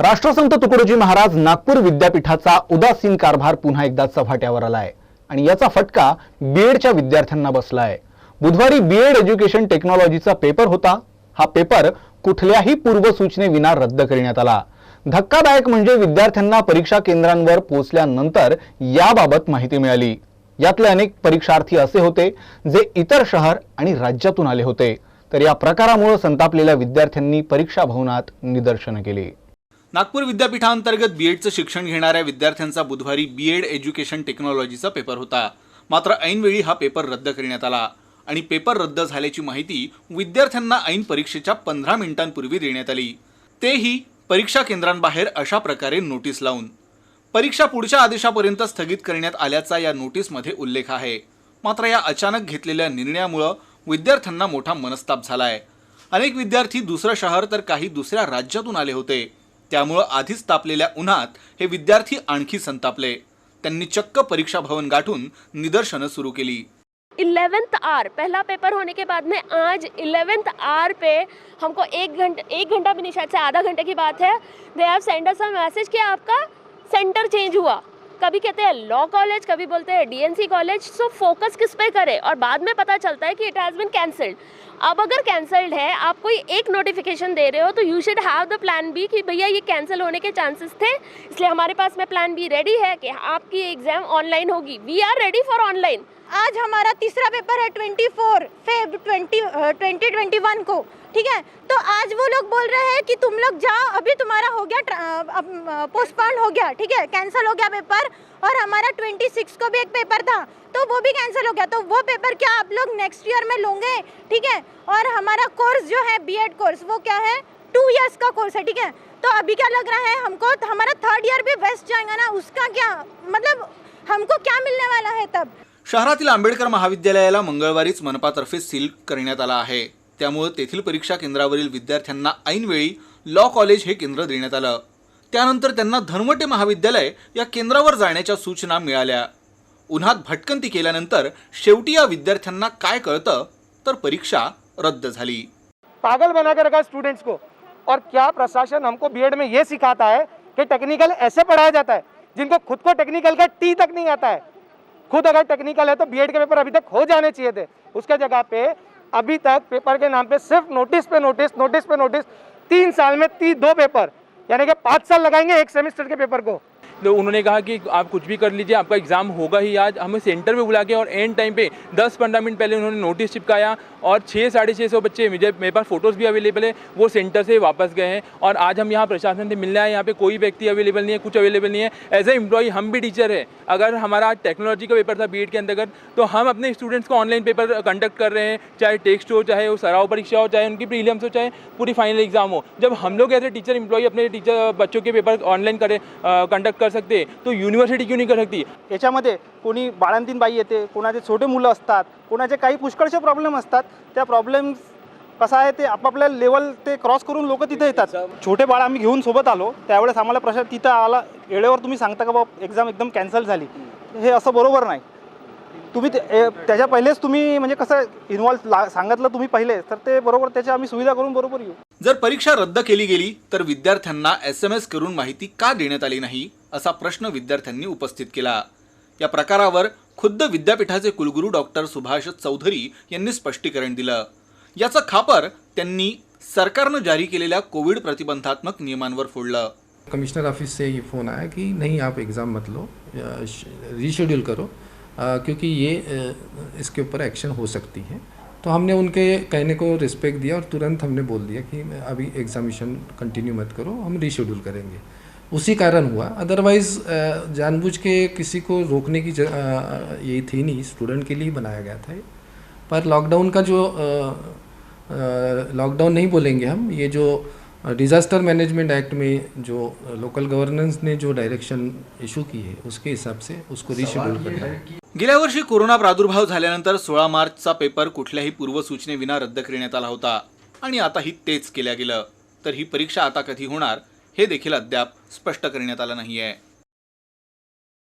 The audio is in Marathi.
राष्ट्रसंत तुकडोजी महाराज नागपूर विद्यापीठाचा उदासीन कारभार पुन्हा एकदा चव्हाट्यावर आलाय. आणि याचा फटका बीएडच्या विद्यार्थ्यांना बसलाय. बुधवारी बीएड एज्युकेशन टेक्नॉलॉजीचा पेपर होता. हा पेपर कुठल्याही पूर्वसूचनेविना रद्द करण्यात आला. धक्कादायक म्हणजे विद्यार्थ्यांना परीक्षा केंद्रांवर पोहोचल्यानंतर याबाबत माहिती मिळाली. यातले अनेक परीक्षार्थी असे होते जे इतर शहर आणि राज्यातून आले होते. तर या प्रकारामुळे संतापलेल्या विद्यार्थ्यांनी परीक्षा भवनात निदर्शनं केली. नागपूर विद्यापीठांतर्गत बीएडचं शिक्षण घेणाऱ्या विद्यार्थ्यांचा बुधवारी बी एड एज्युकेशन टेक्नॉलॉजीचा पेपर होता. मात्र ऐनवेळी हा पेपर रद्द करण्यात आला आणि पेपर रद्द झाल्याची माहिती विद्यार्थ्यांना ऐन परीक्षेच्या पंधरा मिनिटांपूर्वी देण्यात आली. तेही परीक्षा केंद्रांबाहेर अशा प्रकारे नोटीस लावून. परीक्षा पुढच्या आदेशापर्यंत स्थगित करण्यात आल्याचा या नोटीसमध्ये उल्लेख आहे. मात्र या अचानक घेतलेल्या निर्णयामुळं विद्यार्थ्यांना मोठा मनस्ताप झालाय. अनेक विद्यार्थी दुसरं शहर तर काही दुसऱ्या राज्यातून आले होते. त्यामुळं आधीच तापलेल्या उन्हात हे विद्यार्थी आणखी संतापले. त्यांनी चक्क परीक्षा भवन गाठून निदर्शनं सुरू केली. इलेवेंथ आर पहला पेपर होने के बाद में आज इलेवेंथ आर पे हमको एक घंटा एक घंटा भी नहीं शायद से आधा घंटे की बात है। They have sent us message कि आपका सेंटर चेंज हुआ। कभी कहते हैं लॉ कॉलेज कभी बोलते हैं डीएनसी कॉलेज सो फोकस किस पे करें? और बाद में पता चलता है कि इट हैज़ बिन कैंसल्ड अब अगर कैंसल्ड है, आप कोई एक नोटिफिकेशन दे रहे हो तो you should have the plan B कि भैया ये कैंसिल होने के चांसेस थे, इसलिए हमारे पास में प्लान बी रेडी है कि आपकी एग्ज़ाम ऑनलाइन होगी. We are ready for online आज हमारा तीसरा पेपर है twenty four Feb twenty twenty twenty one को, ठीक है? तो आज वो लोग बोल रहे हैं कि तुम लोग जाओ, अभी तुम्हारा हो गया पोस्टपोन हो गया, ठीक है? कैंसिल हो गया पेपर और हमारा ट्वेंटी सिक्स को भी एक पेपर था तो वो भी कैंसिल हो गया। तो वो पेपर क्या आप लोग नेक्स्ट ईयर में लोगे, ठीक है? और हमारा कोर्स जो है बीएड कोर्स वो क्या है? टू इयर्स का कोर्स है, ठीक है? तो अभी क्या लग रहा है हमको? हमारा थर्ड ईयर भी वेस्ट जाएगा ना, उसका क्या मतलब हमको क्या मिलने वाला है तब? शहरातील आंबेडकर महाविद्यालयाला मंगळवारीच मनपातर्फे सील करण्यात आला आहे. त्यामुळे तेथील परीक्षा केंद्रावरील विद्यार्थ्यांना ऐनवेळी लॉ कॉलेज हे केंद्र देण्यात आलं. त्यानंतर त्यांना धर्मटे महाविद्यालय या केंद्रावर जाण्याच्या सूचना मिळाल्या. उन्हात भटकंती केल्यानंतर शेवटी या विद्यार्थ्यांना काय कळतं? तर परीक्षा रद्द झाली. पागल बनाकर रखा स्टूडेंट्स को? और क्या प्रशासन हमको बीएड में ये सिखाता है कि टेक्निकल ऐसे पढ़ाया जाता है जिनको खुद को टेक्निकल का टी तक नहीं आता है। खुद अगर टेक्निकल है तो बीएड के पेपर अभी तक हो जाने चाहिए थे। उसके जगह पे अभी तक पेपर के नाम पे सिर्फ़ नोटिस पे नोटिस नोटिस पे नोटिस तीन साल में ती दो पेपर यानी कि पाँच साल लगाएँगे एक सेमेस्टर के पेपर को। तो उन्होंने कहा कि आप कुछ भी कर लीजिए, आपका एग्ज़ाम होगा ही आज। हमें सेंटर पे बुला के और एंड टाइम पे 10-15 मिनट पहले उन्होंने नोटिस चिपकाया और छः साढ़े छः सौ बच्चे, मुझे, मेरे पास फ़ोटोज़ भी अवेलेबल है, वो सेंटर से वापस गए हैं। और आज हम यहाँ प्रशासन से मिलने आए यहाँ पे कोई व्यक्ति अवेलेबल नहीं है, कुछ अवेलेबल नहीं है। एज ए एम्प्लॉई हम भी टीचर है। अगर हमारा टेक्नोलॉजी का पेपर था बी के अंतर्गत तो हम अपने स्टूडेंट्स को ऑनलाइन पेपर कंडक्ट कर रहे हैं, चाहे टेक्स्ट हो, चाहे वो सराव परीक्षा हो, चाहे उनकी प्रीलियम्स हो, चाहे पूरी फाइनल एग्ज़ाम हो। जब हम लोग एज ए टीचर एम्प्लॉई अपने टीचर बच्चों के पेपर ऑनलाइन करें कंडक्ट कर सकते तो यूनिवर्सिटी क्यों नहीं कर सकती? याच्यामध्ये कोणी बाळंतीन बाई येते कोणाचे छोटे मुलं असतात कोणाचे काही पुष्कळचे प्रॉब्लेम असतात त्या प्रॉब्लेम कसं आहे ते आपापल्या लेवल ते क्रॉस करून लोक तिथे येतात. छोटे बाळ आम्ही घेऊन सोबत आलो त्यावेळेस आम्हाला प्रश्न तिथं आला वेळेवर तुम्ही सांगता का बाबा एक्झाम एकदम कॅन्सल झाली. हे असं बरोबर नाही. तुम्ही त्याच्या पहिलेच तुम्ही म्हणजे कसं इन्व्हॉल्व ला सांगितलं तुम्ही पहिले तर ते बरोबर त्याची आम्ही सुविधा करून बरोबर येऊ. जर परीक्षा रद्द केली गेली तर विद्यार्थ्यांना एस एम एस करून माहिती का देण्यात आली नाही? असा प्रश्न विद्यार्थ्यांनी उपस्थित केला. या प्रकारावर खुद्द विद्यापीठाचे कुलगुरू डॉक्टर सुभाष चौधरी यांनी स्पष्टीकरण दिलं. याचं खापर त्यांनी सरकारनं जारी केलेल्या कोविड प्रतिबंधात्मक नियमांवर फोडलं. कमिश्नर ऑफिस से ये फ़ोन आया कि नहीं आप एग्ज़ाम मत लो रीशेड्यूल करो आ, क्योंकि ये इसके ऊपर एक्शन हो सकती है। तो हमने उनके कहने को रिस्पेक्ट दिया और तुरंत हमने बोल दिया कि अभी एग्ज़ामिशन कंटिन्यू मत करो हम रीशेड्यूल करेंगे। उसी कारण हुआ। अदरवाइज़ जानबूझ के किसी को रोकने की ये थी नहीं स्टूडेंट के लिए बनाया गया था पर लॉकडाउन का जो लॉकडाउन नहीं बोलेंगे हम ये जो डिज़ास्टर मैनेजमेंट एक्ट में जो लोकल गवर्नेंस ने जो डायरेक्शन इशू की है उसके हिसाब से उसको रीशेड्यूल करना है गेल्या वर्षी कोरोना प्रादुर्भाव झाल्यानंतर सोळा मार्चचा पेपर कुठल्याही पूर्वसूचनेविना रद्द करण्यात आला होता आणि आताही तेच केल्या गेलं. तर ही परीक्षा आता कधी होणार? हे देखील अद्याप स्पष्ट करण्यात आलं नाही आहे